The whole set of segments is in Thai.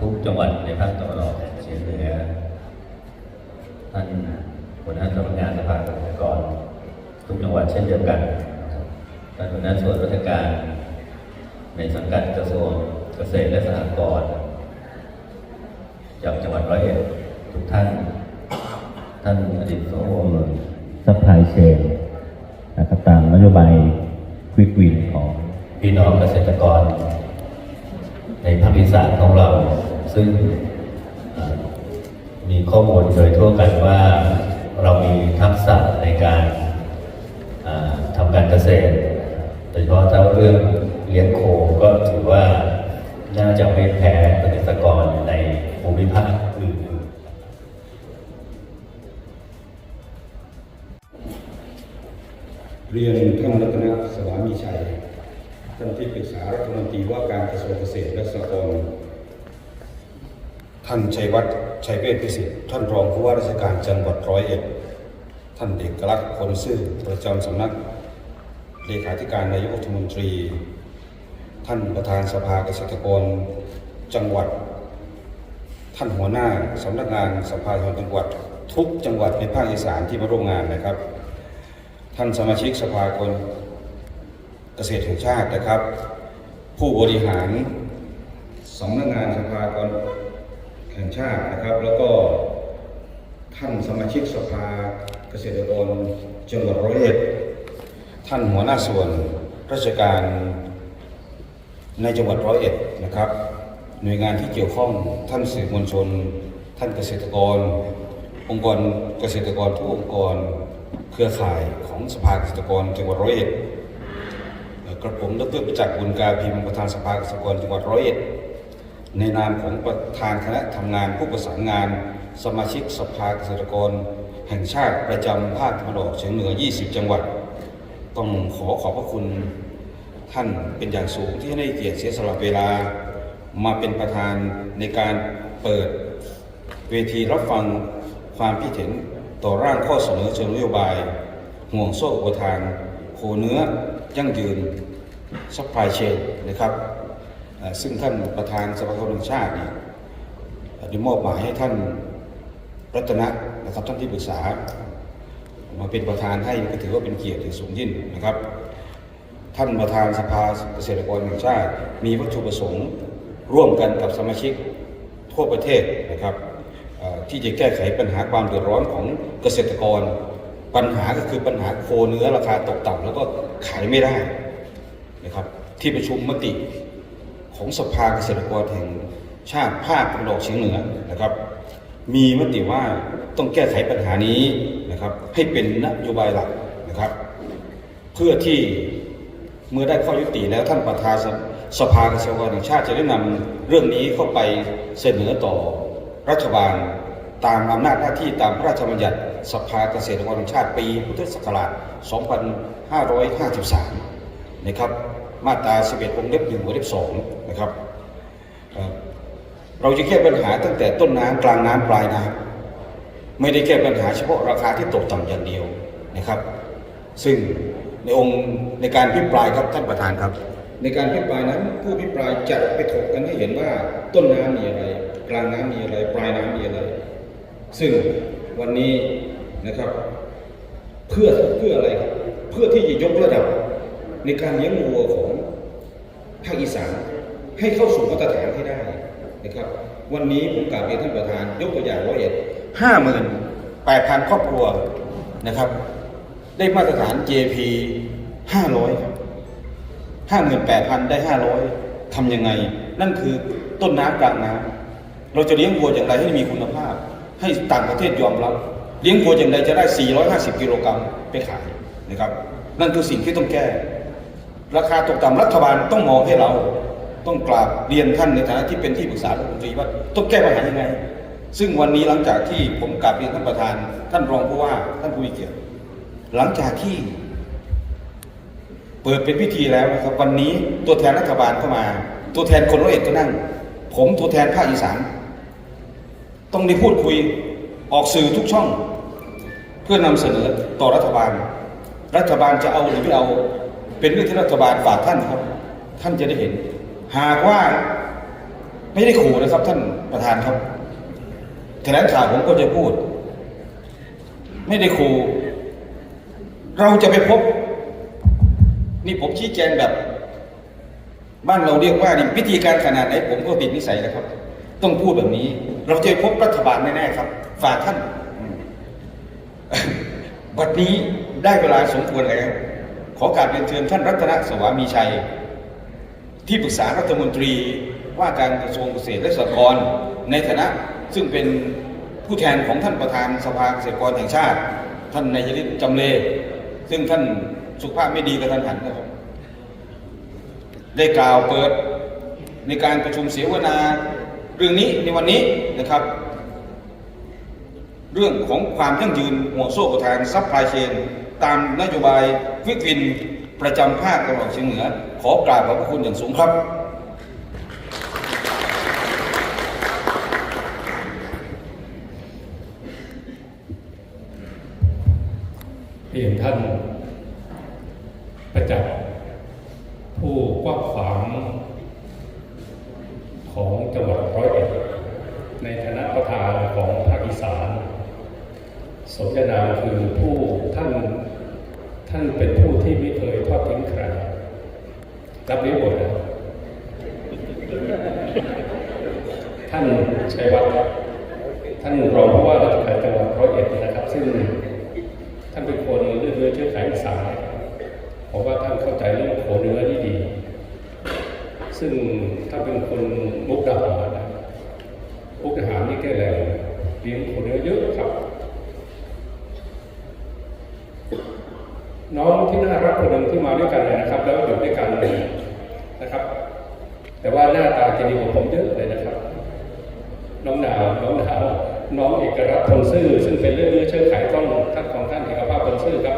ทุกจังหวัดในภาคตะวันออกเฉียงเหนือท่านหัวหน้าสำนักงานสภาเกษตรกรทุกจังหวัดเช่นเดียวกันท่านหัวหน้าส่วนราชการ ในสังกัดกระทรวงเกษตรและสหกรณ์จากจังหวัดร้อยเอ็ดทุกท่าน ท่านอดีตสวซัพพลายเชนนะครับตามนโยบายควิกวินของพี่น้องเกษตรกร ในภาคอีสานของเรา ซึ่งมีข้อมูลโดยทั่วกันว่าเรามีทักษะในการอ่าทำการเกษตรโดยเฉพาะถ้าเรื่องเลี้ยงโคก็ถือว่าน่าจะไม่แพ้เกษตรกรในภูมิภาคอื่นเรียนท่านรัตนสวามีชัยท่านที่ปรึกษารัฐมนตรีว่าการกระทรวงเกษตรและสหกรณ์ ท่านชัยวัฒน์ชัยเวชพิสิทธิ์ท่านรองผู้ว่าราชการจังหวัดร้อยเอ็ดท่านเอกลักษณ์คนซื่อประจำสำนักเลขาธิการนายกรัฐมนตรี ท่านประธานสภาเกษตรกรจังหวัด ท่านหัวหน้าสำนักงานสภาชนจังหวัด ทุกจังหวัดในภาคอีสานที่มาร่วมงานนะครับ ท่านสมาชิกสภากรเกษตรแห่งชาตินะครับ ผู้บริหารสำนักงานสภากร แห่งชาตินะครับ แล้วก็ท่านสมาชิกสภาเกษตรกรจังหวัดร้อยเอ็ดท่านหัวหน้าส่วนราชการในจังหวัดร้อยเอ็ดนะครับ หน่วยงานที่เกี่ยวข้องท่านสื่อมวลชน ท่านเกษตรกร องค์กรเกษตรกรทุกองค์กรเครือข่ายของสภาเกษตรกรจังหวัดร้อยเอ็ดกระผมดรประจักษ์บุญกาพิมพ์ประธานสภาเกษตรกรจังหวัดร้อยเอ็ด ในนามของประธานคณะทำงานผู้ประสานงาน สมาชิกสภาเกษตรกร แห่งชาติประจำภาคตะวันออกเฉียงเหนือ 20 จังหวัด ต้องขอขอบพระคุณท่านเป็นอย่างสูงที่ให้เกียรติเสียสละเวลา มาเป็นประธานในการเปิดเวทีรับฟังความคิดเห็นต่อร่างข้อเสนอเชิงนโยบาย ห่วงโซ่อุปทานโคเนื้อยั่งยืนซัพพลายเชนนะครับ ซึ่งท่านประธานสภาคนแห่งชาติเนี่ยได้มอบหมายให้ท่านรัตนะนะครับท่านที่ปรึกษา มาเป็นประธานให้ก็ถือว่าเป็นเกียรติสูงยิ่งนะครับ ท่านประธานสภาเกษตรกรแห่งชาติ มีวัตถุประสงค์ร่วมกันกับสมาชิกทั่วประเทศนะครับที่จะแก้ไขปัญหาความเดือดร้อนของเกษตรกร ปัญหาก็คือปัญหาโคเนื้อราคาตกต่ำแล้วก็ขายไม่ได้นะครับที่ประชุมมติ ของสภาเกษตรกรแห่งชาติภาคตะวันออกเฉียงเหนือนะครับ มีมติว่าต้องแก้ไขปัญหานี้นะครับให้เป็นนโยบายหลักนะครับ เพื่อที่เมื่อได้ข้อยุติแล้วท่านประธานสสภาเกษตรกรแห่งชาติจะได้นำเรื่องนี้เข้าไปเสนอต่อรัฐบาลตามอำนาจหน้าที่ตามพระราชบัญญัติสภาเกษตรกรแห่งชาติปีพุทธศักราช 2553 นะครับมาตรา 11วงเล็บ1วงเล็บ2นะครับเอ่อเราจะแก้ปัญหาตั้งแต่ต้นน้ำกลางน้ำปลายน้ำไม่ได้แก้ปัญหาเฉพาะราคาที่ตกต่ำอย่างเดียวนะครับ ซึ่งในองค์ในการพิปรายครับท่านประธานครับ ในการพิปรายนั้นผู้พิปรายจะไปถกกันให้เห็นว่าต้นน้ำมีอะไร กลางน้ำมีอะไร ปลายน้ำมีอะไร ซึ่งวันนี้นะครับ เพื่อเพื่ออะไรครับเพื่อที่จะยกระดับ ในการเลี้ยงวัวของภาคอีสานให้เข้าสู่มาตรฐานให้ได้นะครับ วันนี้ผมกราบเรียนท่านประธาน ยกตัวอย่างร้อยเอ็ดห้าหมื่นแปดพันครอบครัวนะครับ ได้มาตรฐาน JP ห้าร้อยครับห้าหมื่นแปดพันได้ห้าร้อยทำยังไง นั่นคือต้นน้ำกลางน้ำเราจะเลี้ยงวัวอย่างไรให้มีคุณภาพ ให้ต่างประเทศยอมรับ เลี้ยงวัวอย่างไรจะได้ 450 กิโลกรัมไปขายนะครับ นั่นคือสิ่งที่ต้องแก้ ราคาตกต่ำรัฐบาลต้องมองให้เรา ต้องกราบเรียนท่านในฐานะที่เป็นที่ปรึกษารัฐมนตรีว่าต้องแก้ปัญหายังไง ซึ่งวันนี้หลังจากที่ผมกราบเรียนท่านประธาน ท่านรองผู้ว่าท่านผู้มีเกียรติหลังจากที่ เปิดเป็นพิธีแล้วนะครับ วันนี้ตัวแทนรัฐบาลเข้ามา ตัวแทนคนร้อยเอ็ดก็นั่ง ผมตัวแทนภาคอีสานต้องได้พูดคุยออกสื่อทุกช่อง เพื่อนำเสนอต่อรัฐบาล รัฐบาลจะเอาหรือไม่เอา เป็นเรื่องที่รัฐบาลฝากท่านครับ ท่านจะได้เห็น หากว่าไม่ได้ขู่นะครับ ท่านประธานครับแถลงข่าวผมก็จะพูด ไม่ได้ขู่เราจะไปพบ นี่ผมชี้แจงแบบ บ้านเราเรียกว่านี่วิธีการขนาดไหนผมก็ติดนิสัยนะครับ ต้องพูดแบบนี้ เราจะพบรัฐบาลแน่ๆครับ ฝากท่านอืมวันนี้ได้เวลาสมควรแล้ว ขอการเรียนเชิญท่านรัตนสวามีชัย ที่ปรึกษารัฐมนตรีว่าการกระทรวงเกษตรและสหกรณ์ในฐานะซึ่งเป็นผู้แทนของท่านประธานสภาเกษตรกรแห่งชาติ ท่านนายฤทธิ์จำเล ซึ่งท่านสุขภาพไม่ดีกระทันหันนะครับได้กล่าวเปิดในการประชุมเสวนาเรื่องนี้ในวันนี้นะครับ เรื่องของความยั่งยืนห่วงโซ่ประทานซัพพลายเชน ตามนโยบายฟิกวินประจำภาคตะวันออกเฉียงเหนือ ขอกราบขอบพระคุณอย่างสูงครับเรียนท่านประจักษ์ผู้กว้างขวางของจังหวัดร้อยเอ็ดในฐานะประธานของภาคอีสานสมญานามคือผู้ท่าน ท่านเป็นผู้ที่ไม่เคยทอดทิ้งใครรับเลี้ยงหมดท่านชัยวัฒน์ท่านรองผู้ว่าราชการจังหวัดร้อยเอ็ดนะครับ ซึ่งท่านเป็นคนเลือดเนื้อเชื้อไขอีสานผมว่าท่านเข้าใจเรื่องโขเนื้อที่ดี ซึ่งถ้าเป็นคนมุกดาหารนะมุกดาหารนี่แก้แหล่งเลี้ยงโขเนื้อเยอะครับ น้องที่น่ารักคนหนึ่งที่มาด้วยกันเลยนะครับ แล้วอยู่ด้วยกันเลยนะครับ แต่ว่าหน้าตาจะดีกว่าผมเยอะเลยนะครับ น้องหนาวน้องหนาวน้องเอกรัตน์ทนซื่อซึ่งเป็นเรื่องเนื้อเชื้อไขต้องท่านของท่านเอกภาพทนซื่อครับ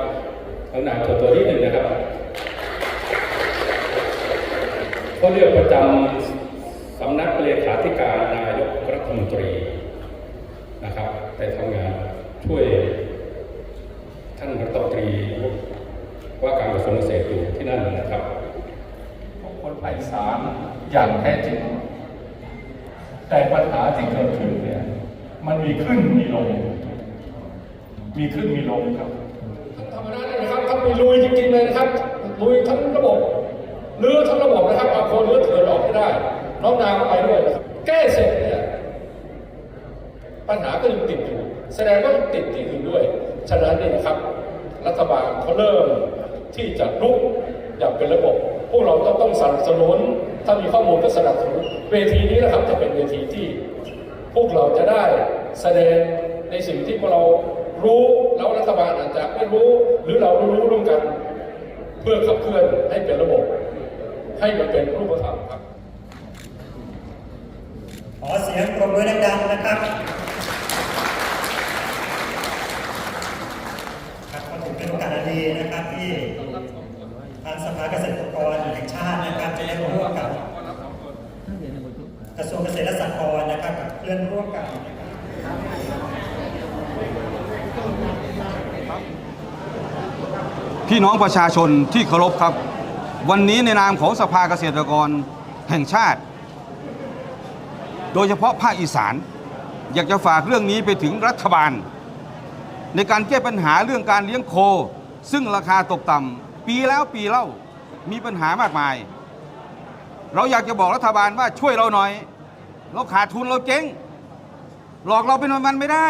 น้องหนาวตัวตัวนิดหนึ่งนะครับก็เรียกประจำสำนักเลขาธิการนายกรัฐมนตรีนะครับแต่ทำงานช่วยท่านรัฐมนตรีว่าการกระทรวงเกษตรอยู่ที่นั่นนะครับ ของค นภาคอีสานอย่างแท้จริง แต่ปัญหาที่เกิดขึ้นเนี่ย มันมีขึ้นมีลง มีขึ้นมีลงครับธรรมดาเลยนะครับท่านไปลุยจริงๆเลยนะครับลุยทั้งระบบเรือทั้งระบบนะครับเอาคนเรือเถื่อนออกให้ได้ น้องนางก็ไปด้วยนะครับแก้เสร็จเนี่ยปัญหาก็ยังติดอยู่แสดงว่าติดที่อื่นด้วย ฉะนั้นเนี่ยนะครับ รัฐบาลเขาเริ่มที่จะลุกอย่างเป็นระบบ พวกเราต้องต้องสนับสนุน ถ้ามีข้อมูลก็สนับสนุน เวทีนี้นะครับจะเป็นเวทีที่ พวกเราจะได้แสดงในสิ่งที่พวกเรารู้แล้วรัฐบาลอาจจะไม่รู้ หรือเรารู้ร่วมกัน เพื่อขับเคลื่อนให้เป็นระบบ ให้มันเป็นรูปธรรมครับ ขอเสียงปรบมือดังๆนะครับครับก็ถือเป็นโอกาสดีนะครับที่ ทางสภาเกษตรกรแห่งชาตินะครับจะได้ร่วมกับกระทรวงเกษตรและสหกรณ์นะครับกับเคลื่อนร่วมกันพี่น้องประชาชนที่เคารพครับ วันนี้ในนามของสภาเกษตรกรแห่งชาติ โดยเฉพาะภาคอีสาน อยากจะฝากเรื่องนี้ไปถึงรัฐบาล ในการแก้ปัญหาเรื่องการเลี้ยงโค ซึ่งราคาตกต่ำ ปีแล้วปีเล่ามีปัญหามากมาย เราอยากจะบอกรัฐบาลว่าช่วยเราหน่อย เราขาดทุนเราเจ๊ง หลอกเราเป็นวันๆไม่ได้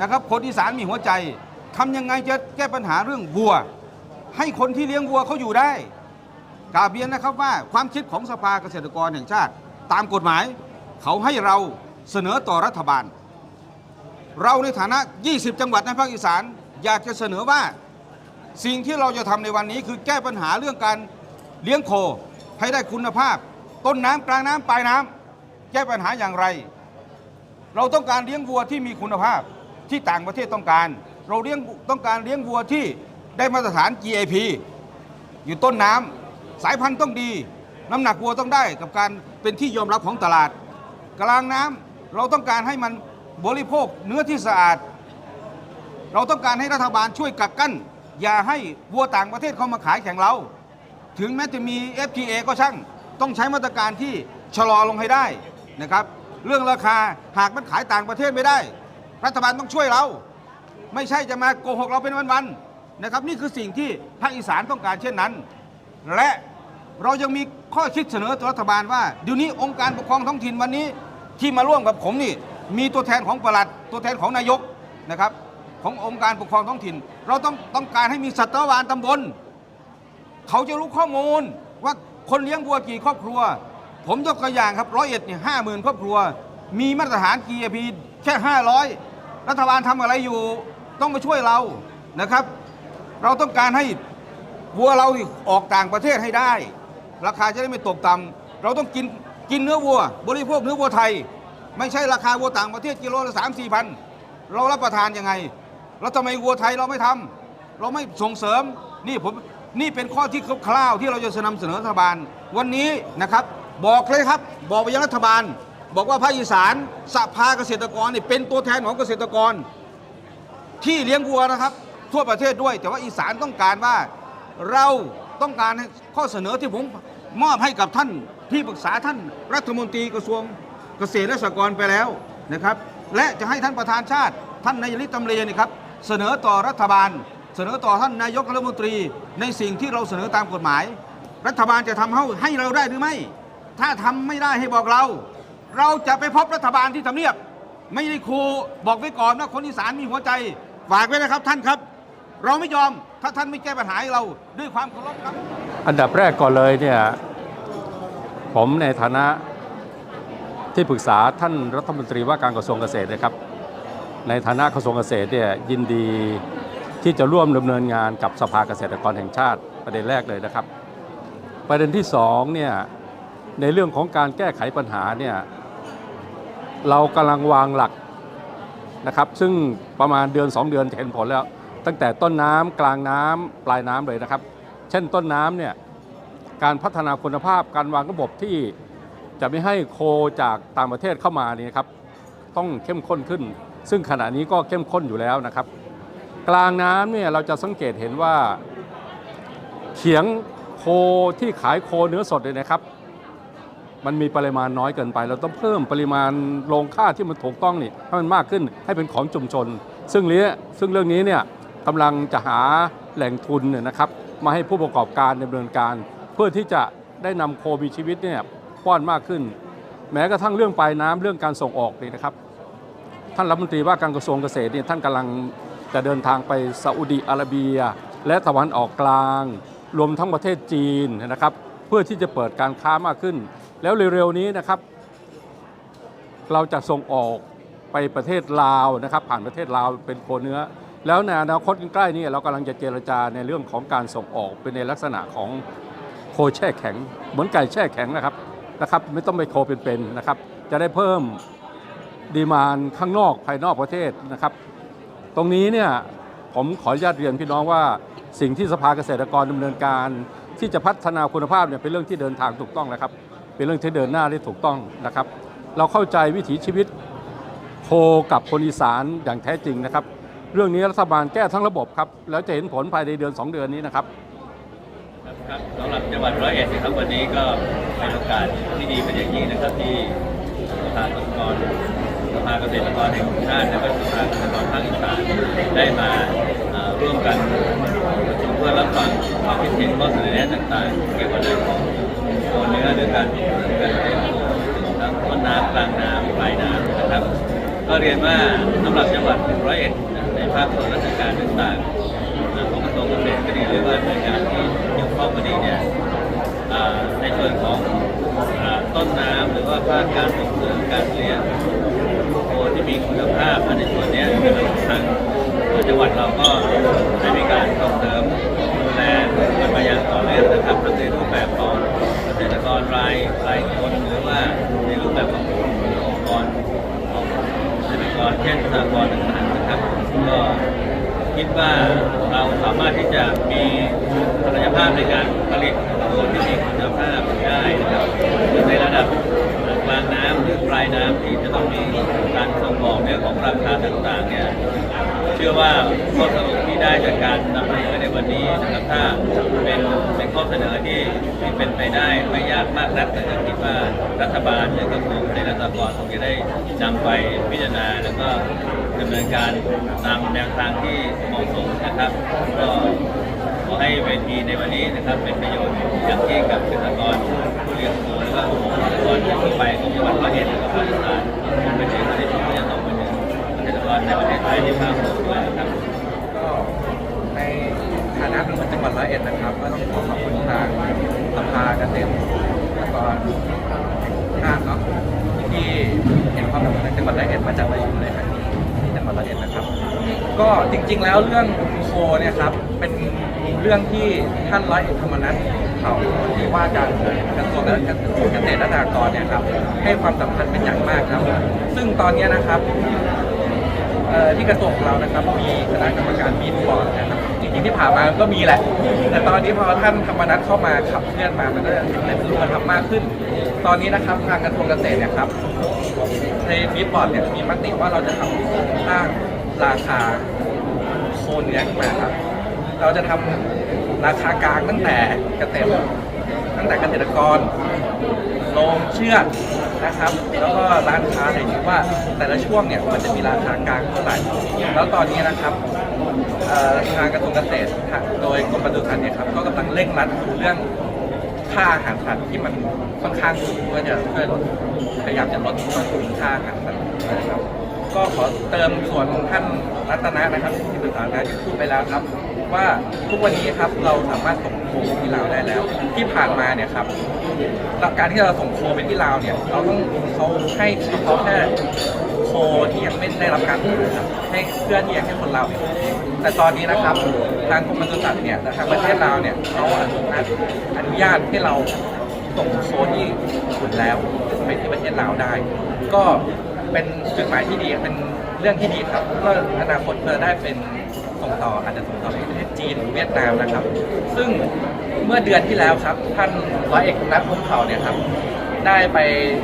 นะครับคนอีสานมีหัวใจทำยังไงจะแก้ปัญหาเรื่องวัว ให้คนที่เลี้ยงวัวเขาอยู่ได้กาเรียนนะครับว่าความคิดของสภาเกษตรกรแห่งชาติ ตามกฎหมาย เขาให้เราเสนอต่อรัฐบาล เราในฐานะ 20 จังหวัดในภาคอีสาน อยากจะเสนอว่า สิ่งที่เราจะทำในวันนี้คือแก้ปัญหาเรื่องการเลี้ยงโค ให้ได้คุณภาพ ต้นน้ำกลางน้ำปลายน้ำแก้ปัญหาอย่างไร เราต้องการเลี้ยงวัวที่มีคุณภาพที่ต่างประเทศต้องการ เราเลี้ยงต้องการเลี้ยงวัวที่ได้มาตรฐาน GAP อยู่ต้นน้ำสายพันธุ์ต้องดี น้ำหนักวัวต้องได้กับการเป็นที่ยอมรับของตลาด กลางน้ำเราต้องการให้มันบริโภคเนื้อที่สะอาด เราต้องการให้รัฐบาลช่วยกักกั้น อย่าให้วัวต่างประเทศเข้ามาขายแข่งเรา ถึงแม้จะมี FTA ก็ช่าง ต้องใช้มาตรการที่ชะลอลงให้ได้นะครับ เรื่องราคาหากมันขายต่างประเทศไม่ได้ รัฐบาลต้องช่วยเรา ไม่ใช่จะมาโกหกเราเป็นวันๆนะครับ นี่คือสิ่งที่ภาคอีสานต้องการเช่นนั้น และเรายังมีข้อคิดเสนอต่อรัฐบาลว่าเดี๋ยวนี้องค์การปกครองท้องถิ่นวันนี้ที่มาร่วมกับผมนี่มีตัวแทนของประหลัดตัวแทนของนายกนะครับ ขององค์การปกครองท้องถิ่น เราต้องต้องการให้มีสัตวบานตำบล เขาจะรู้ข้อมูลว่าคนเลี้ยงวัวกี่ครอบครัว ผมยกตัวอย่างครับร้อยเอ็ดเนี่ยห้าหมื่นครอบครัว มีมาตรฐาน GAP แค่500รัฐบาลทำอะไรอยู่ต้องมาช่วยเรานะครับ เราต้องการให้วัวเราออกต่างประเทศให้ได้ ราคาจะได้ไม่ตกต่ำเราต้องกินกินเนื้อวัว บริโภคเนื้อวัวไทย ไม่ใช่ราคาวัวต่างประเทศกิโลละสามสี่พันเรารับประทานยังไง แล้วทำไมวัวไทยเราไม่ทำเราไม่ส่งเสริมนี่ผมนี่เป็นข้อที่คร่าวๆที่เราจะนำเสนอรัฐบาล วันนี้นะครับ บอกเลยครับ บอกไปยังรัฐบาล บอกว่าภาคอีสานสภาเกษตรกรนี่เป็นตัวแทนของเกษตรกร ที่เลี้ยงวัวนะครับ ทั่วประเทศด้วย แต่ว่าอีสานต้องการว่าเราต้องการข้อเสนอที่ผมมอบให้กับท่านที่ปรึกษาท่านรัฐมนตรีกระทรวงเกษตรและสหกรณ์ไปแล้วนะครับ และจะให้ท่านประธานชาติ ท่านนายลิตตำเลนี่ครับ เสนอต่อรัฐบาล เสนอต่อท่านนายกรัฐมนตรี ในสิ่งที่เราเสนอตามกฎหมาย รัฐบาลจะทำให้ให้เราได้หรือไม่ ถ้าทำไม่ได้ให้บอกเรา เราจะไปพบรัฐบาลที่ทำเนียบ ไม่ได้ครูบอกไว้ก่อนว่าคนอีสานมีหัวใจฝากไว้นะครับท่านครับ เราไม่ยอมถ้าท่านไม่แก้ปัญหาให้เราด้วยความเคารพครับ อันดับแรกก่อนเลยเนี่ยผมในฐานะที่ปรึกษาท่านรัฐมนตรีว่าการกระทรวงเกษตรนะครับ ในฐานะกระทรวงเกษตรเนี่ยยินดีที่จะร่วมดำเนินงานกับสภาเกษตรกรแห่งชาติประเด็นแรกเลยนะครับ ประเด็นที่สองเนี่ยในเรื่องของการแก้ไขปัญหาเนี่ยเรากำลังวางหลักนะครับซึ่งประมาณเดือน 2 เดือนจะเห็นผลแล้ว ตั้งแต่ต้นน้ำกลางน้ำปลายน้ำเลยนะครับ เช่นต้นน้ำเนี่ยการพัฒนาคุณภาพการวางระบบที่จะไม่ให้โคจากต่างประเทศเข้ามานี่นะครับต้องเข้มข้นขึ้น ซึ่งขณะนี้ก็เข้มข้นอยู่แล้วนะครับ กลางน้ำเนี่ยเราจะสังเกตเห็นว่าเขียงโคที่ขายโคเนื้อสดเลยนะครับ มันมีปริมาณน้อยเกินไป เราต้องเพิ่มปริมาณโรงค่าที่มันถูกต้องนี่ให้มันมากขึ้นให้เป็นของชุมชน ซึ่งเนี้ซึ่งเรื่องนี้เนี่ยกำลังจะหาแหล่งทุนเนี่ยนะครับ มาให้ผู้ประกอบการดำเนินการ เพื่อที่จะได้นำโคมีชีวิตเนี่ยป้อนมากขึ้น แม้กระทั่งเรื่องปลายน้ำเรื่องการส่งออกนี่นะครับ ท่านรัฐมนตรีว่าการกระทรวงเกษตรเนี่ยท่านกำลังจะเดินทางไปซาอุดีอาระเบีย และตะวันออกกลาง รวมทั้งประเทศจีนนะครับ เพื่อที่จะเปิดการค้ามากขึ้น แล้วเร็วๆนี้นะครับ เราจะส่งออกไปประเทศลาวนะครับ ผ่านประเทศลาวเป็นโคเนื้อ แล้วในอนาคตใกล้ๆนี้เรากำลังจะเจรจาในเรื่องของการส่งออกเป็นในลักษณะของโคแช่แข็ง เหมือนไก่แช่แข็งนะครับนะครับ ไม่ต้องไปโคเป็นๆนะครับ จะได้เพิ่ม ดีมานข้างนอกภายนอกประเทศนะครับ ตรงนี้เนี่ยผมขออนุญาตเรียนพี่น้องว่าสิ่งที่สภาเกษตรกรดำเนินการ ที่จะพัฒนาคุณภาพเนี่ยเป็นเรื่องที่เดินทางถูกต้องแล้วครับ เป็นเรื่องที่เดินหน้าได้ถูกต้องนะครับ เราเข้าใจวิถีชีวิตโคกับคนอีสานอย่างแท้จริงนะครับ เรื่องนี้รัฐบาลแก้ทั้งระบบครับแล้วจะเห็นผลภายในเดือน 2 เดือนนี้นะครับครับสำหรับจังหวัดร้อยเอ็ดนะครับวันนี้ก็เป็นโอกาสที่ดีเป็นอย่างยิ่งนะครับที่สภาเกษตรกร เกษตรกรแห่งชาติและก็สภาเกษตรกรภาคอีสานได้มาเอ่อร่วมกันประชุมเพื่อรับฟังความคิดเห็นข้อเสนอแนะต่างๆ เกี่ยวกับเรื่องของตัวเนื้อหรือการการเลี้ยงตัวทั้งต้นน้ำกลางน้ำปลายน้ำนะครับ ก็เรียนว่าสำหรับจังหวัดร้อยเอ็ดในภาคส่วนราชการต่างๆของกระทรวงเกษตรก็ดีหรือว่าหน่วยงานที่เกี่ยวข้องก็ดีเนี่ยในส่วนของต้นน้ำหรือว่าภาคการส่งเสริมการเลี้ยง มีคุณภาพอันในส่วนนี้ทางจังหวัดเราก็ได้มีการส่งเสริมดูแลกันมาอย่างต่อเนื่องนะครับทั้งในรูปแบบของเกษตรกรรายรายคนหรือว่าในรูปแบบขององค์กรของเกษตรกรเช่นสหกรณ์ต่างๆนะครับก็คิดว่าเราสามารถที่จะมีศักยภาพในการผลิตตัวที่มีคุณภาพได้นะครับในระดับกลางน้ำหรือปลายน้ำที่จะต้องมี การส่งอกเรื่องของราคาต่างๆเนี่ยเชื่อว่าข้อสรุปที่ได้จากการนำเสนอในวันนี้นะครับถ้าเป็นเป็นข้อเสนอที่ที่เป็นไปได้ไม่ยากมากนักแต่ก็คิดว่ารัฐบาลและกระทรวงเกษตรและสหกรณ์คงจะได้นำไปพิจารณาแล้วก็ดำเนินการตามแนวทางที่เหมาะสมนะครับก็ขอให้เวทีในวันนี้นะครับเป็นประโยชน์อย่างยิ่งกับเกษตรกรผู้เลี้ยงวัวและก็เกษตรกรทั่วไปของจังหวัดร้อยเอ็ดและก็ภาคอีสานเป็น ในประเทศไทยในภาพรวมด้วยนะครับ ก็ในฐานะเป็นคนจังหวัดร้อยเอ็ดนะครับ ก็ต้องขอขอบคุณทางสภาเกษตรแล้วก็ชาติเนาะที่เห็นความสำคัญในจังหวัดร้อยเอ็ดมาจากประชุมในครั้งนี้ที่จังหวัดร้อยเอ็ดนะครับ ก็จริง ๆ แล้วเรื่องโคเนี่ยครับเป็นเรื่องที่ท่านร้อยเอกธรรมนัฐเขาที่ว่าการกระทรวงและเกษตรและสหกรณ์เนี่ยครับให้ความสำคัญเป็นอย่างมากครับ ซึ่งตอนนี้นะครับ ที่กระทรวงเรานะครับมีคณะกรรมการมีบอร์ดนะครับจริงๆที่ผ่านมาก็มีแหละ แต่ตอนนี้พอท่านธรรมนัฐเข้ามาขับเคลื่อนมามันก็จะเป็นรูปธรรมมากขึ้น ตอนนี้นะครับทางกระทรวงเกษตรเนี่ยครับในมีบอร์ดเนี่ยมีมติว่าเราจะทำสร้างราคาโคนเนื้อขึ้นมาครับเราจะทำราคากลางตั้งแต่เกษตรตั้งแต่เกษตรกรโรงเชือด นะครับ แล้วก็ร้านค้าอะไรที่ว่าแต่ละช่วงเนี่ยมันจะมีราคากลางเท่าไหร่ แล้วตอนนี้นะครับทางกระทรวงเกษตรโดยกรมปศุสัตว์เนี่ยครับก็กำลังเร่งรัดดูเรื่องค่าอาหารสัตว์ที่มันค่อนข้างสูงเพื่อจะช่วยลดพยายามจะลดต้นทุนค่าอาหารสัตว์นะครับก็ขอเติมส่วนของท่านรัตนะนะครับที่ปรึกษาการพูดไปแล้วครับ ว่าทุกวันนี้ครับเราสามารถส่งโคที่ลาวได้แล้ว ที่ผ่านมาเนี่ยครับการที่เราส่งโคไปที่ลาวเนี่ยเราต้องเขาให้เฉพาะแค่โคที่ยังไม่ได้รับการตรวจครับให้เพื่อที่จะให้คนลาวเนี่ยแต่ตอนนี้นะครับทางกรมปศุสัตว์เนี่ยทางประเทศลาวเนี่ยเขาอนุญาตอนุญาตให้เราส่งโคที่ขุนแล้วไปที่ประเทศลาวได้ ก็เป็นจุดหมายที่ดีเป็นเรื่องที่ดีครับก็อนาคตเพื่อได้เป็น ส่งต่ออาจจะส่งต่อไปประเทศจีนหรือเวียดนามนะครับ ซึ่งเมื่อเดือนที่แล้วครับท่านร้อยเอกนัทพงเผ่าเนี่ยครับได้ไป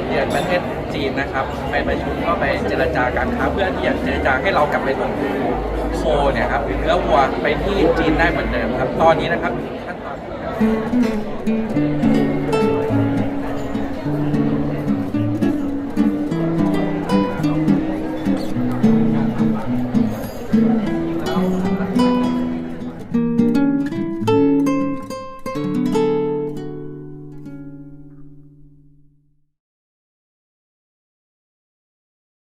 เยือนประเทศจีนนะครับ ไปประชุมก็ไปเจรจาการค้าเพื่อที่จะเจรจาให้เรากลับไปส่งโคเนี่ยครับหรือเนื้อวัวไปที่จีนได้เหมือนเดิมครับ ตอนนี้นะครับขั้นตอน